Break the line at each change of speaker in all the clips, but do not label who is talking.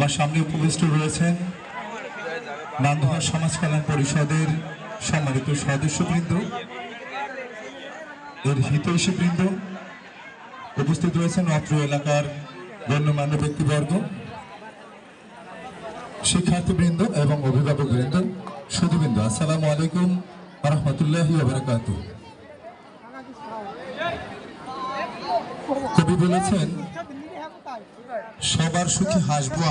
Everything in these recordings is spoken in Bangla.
আমার সামনে উপবিষ্ট রয়েছেন নান্দুয়া সমাজ কল্যাণ পরিষদের সম্মানিত সদস্যবৃন্দ, এর হিতৈষী বৃন্দ উপস্থিত রয়েছেন অত্র এলাকার গণ্যমান্য ব্যক্তিবর্গ, শিক্ষার্থীবৃন্দ এবং অভিভাবকবৃন্দ, সুধীবৃন্দ, আসসালামু আলাইকুম রহমতুল্লাহি বারাকাত কবি বলেছেন সবার সুখে হাসবো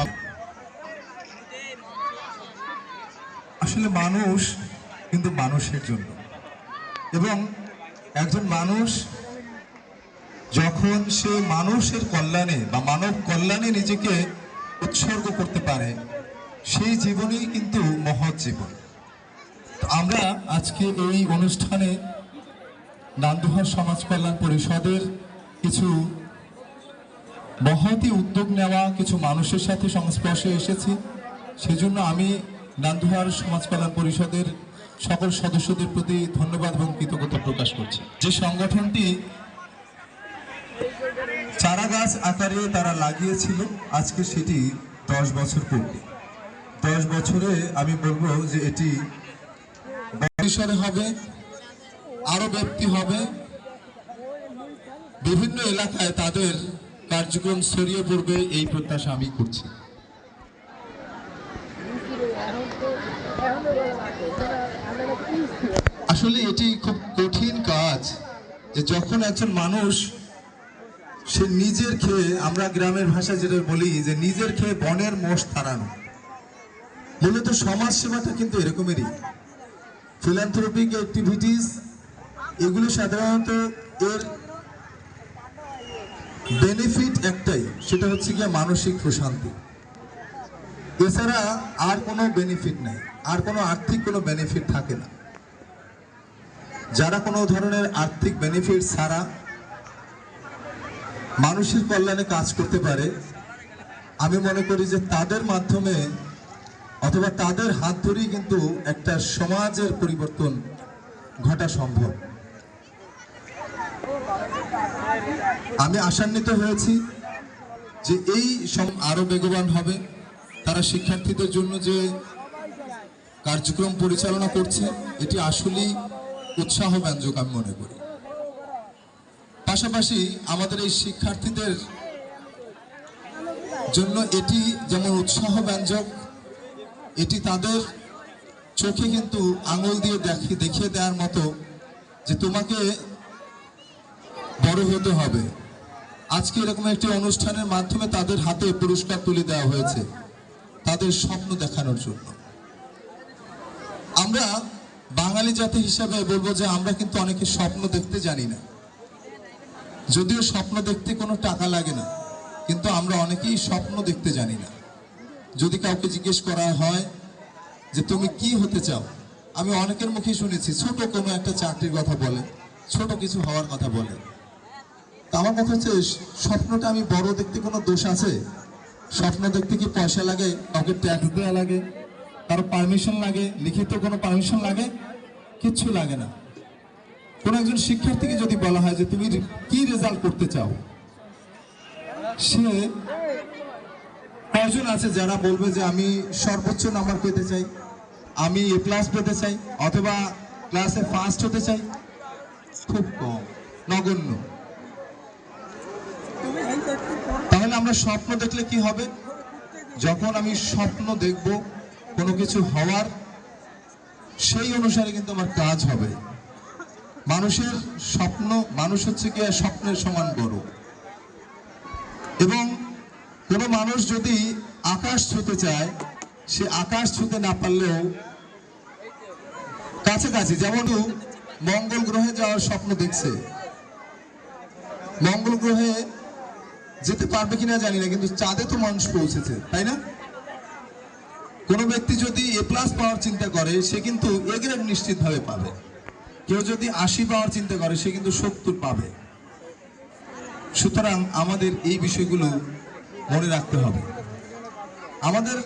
আসলে মানুষ কিন্তু মানুষের জন্য। এবং একজন মানুষ যখন সে মানুষের কল্যাণে বা মানব কল্যাণে নিজেকে উৎসর্গ করতে পারে, সেই জীবনই কিন্তু মহৎ জীবন। আমরা আজকে এই অনুষ্ঠানে নান্দুহার সমাজ কল্যাণ পরিষদের কিছু মহতি উদ্যোগ নেওয়া কিছু মানুষের সাথে সংস্পর্শে এসেছি। সেজন্য আমি নান্দুহার সমাজ কল্যাণ পরিষদের সকল সদস্যদের প্রতি ধন্যবাদ এবং কৃতজ্ঞতা প্রকাশ করছি। যে সংগঠনটি চারা গাছ আকারে তারা লাগিয়েছিল, আজকে সেটি দশ বছর পূর্বে। দশ বছরে আমি বলব যে এটি পরিসরে হবে আরও ব্যক্তি হবে। বিভিন্ন এলাকায় তাদের কার্যক্রম ছড়িয়ে পড়বে, এই প্রত্যাশা আমি করছি। আসলে এটি খুব কঠিন কাজ যে যখন একজন মানুষ, সে নিজের খেয়ে, আমরা গ্রামের ভাষায় যেটা বলি যে নিজের খেয়ে বনের মোষ তাড়ানো। মূলত সমাজ সেবাটা কিন্তু এরকমেরই। ফিলান্থ্রপিক অ্যাক্টিভিটিস এগুলো সাধারণত এর বেনিফিট একটাই, সেটা হচ্ছে গিয়ে মানসিক প্রশান্তি। এছাড়া আর কোনো বেনিফিট নেই, আর কোনো আর্থিক কোনো বেনিফিট থাকে না। যারা কোনো ধরনের আর্থিক বেনিফিট ছাড়া মানুষের কল্যাণে কাজ করতে পারে, আমি মনে করি যে তাদের মাধ্যমে অথবা তাদের হাত ধরেই কিন্তু একটা সমাজের পরিবর্তন ঘটা সম্ভব। আমি আশান্বিত হয়েছি যে এই সম আরও বেগবান হবে। তারা শিক্ষার্থীদের জন্য যে কার্যক্রম পরিচালনা করছে, এটি আসলেই উৎসাহ ব্যঞ্জক আমি মনে করি। পাশাপাশি আমাদের এই শিক্ষার্থীদের জন্য এটি যেমন উৎসাহ ব্যঞ্জক এটি তাদের চোখে কিন্তু আঙুল দিয়ে দেখি দেখিয়ে দেওয়ার মতো যে তোমাকে বড় হতে হবে। আজকে এরকম একটি অনুষ্ঠানের মাধ্যমে তাদের হাতে পুরস্কার তুলে দেওয়া হয়েছে। তাদের স্বপ্ন দেখানোর জন্য। আমরা বাঙালি জাতি হিসাবে বলব যে আমরা কিন্তু অনেকে স্বপ্ন দেখতে জানি না। যদিও স্বপ্ন দেখতে কোনো টাকা লাগে না, কিন্তু আমরা অনেকেই স্বপ্ন দেখতে জানি না। যদি কাউকে জিজ্ঞেস করা হয় যে তুমি কি হতে চাও, আমি অনেকের মুখে শুনেছি, ছোট কোনো একটা চাকরির কথা বলে, ছোট কিছু হওয়ার কথা বলে। আমার কথা হচ্ছে, স্বপ্নটা আমি বড় দেখতে কোনো দোষ আছে? স্বপ্ন দেখতে কি পয়সা লাগে, কাউকে ট্যাক্স দেওয়া লাগে, কারও পারমিশন লাগে, লিখিত কোনো পারমিশন লাগে? কিচ্ছু লাগে না। কোন একজন শিক্ষার্থীকে যদি বলা হয় যে তুমি কি রেজাল্ট করতে চাও? সে কয়জন আছে যারা বলবে যে আমি সর্বোচ্চ নাম্বার পেতে চাই, আমি এ প্লাস পেতে চাই, অথবা ক্লাসে ফার্স্ট হতে চাই? খুব কম, নগণ্য। আমরা স্বপ্ন দেখলে কি হবে? যখন আমি স্বপ্ন দেখব, কোনো কিছু হওয়ার, সেই অনুসারে কিন্তু আমার কাজ হবে। মানুষের স্বপ্ন, মানুষ হচ্ছে কি স্বপ্নের সমান বড়। এবং কোনো মানুষ যদি আকাশ ছুতে চায়, সে আকাশ ছুতে না পারলেও কাছাকাছি, যেমন মঙ্গল গ্রহে যাওয়ার স্বপ্ন দেখছে। মঙ্গল গ্রহে যেতে পারবে কিনা জানি না, কিন্তু চাঁদে তো মানুষ পৌঁছেছে, তাই না? কোনো ব্যক্তি যদি এ প্লাস পাওয়ার চিন্তা করে, সে কিন্তু এ গ্রেড নিশ্চিত ভাবে পাবে। কেউ যদি আশি পাওয়ার চিন্তা করে, সে কিন্তু সত্তর পাবে। সুতরাং আমাদের এই বিষয়গুলো মনে রাখতে হবে। আমাদের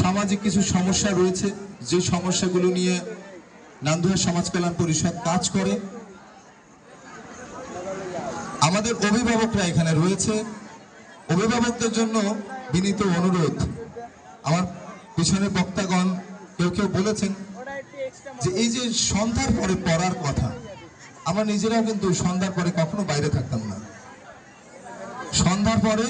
সামাজিক কিছু সমস্যা রয়েছে, যে সমস্যাগুলো নিয়ে নান্দুয়া সমাজ কল্যাণ পরিষদ কাজ করে আমাদের অভিভাবকরা এখানে রয়েছে। অভিভাবকদের জন্য বিনীত অনুরোধ। আমার পিছনে বক্তাগণ কেউ কেউ বলেছেন যে এই যে সন্ধ্যার পরে পড়ার কথা, আমার নিজেরাও কিন্তু সন্ধ্যার পরে কখনো বাইরে থাকতাম না। সন্ধ্যার পরে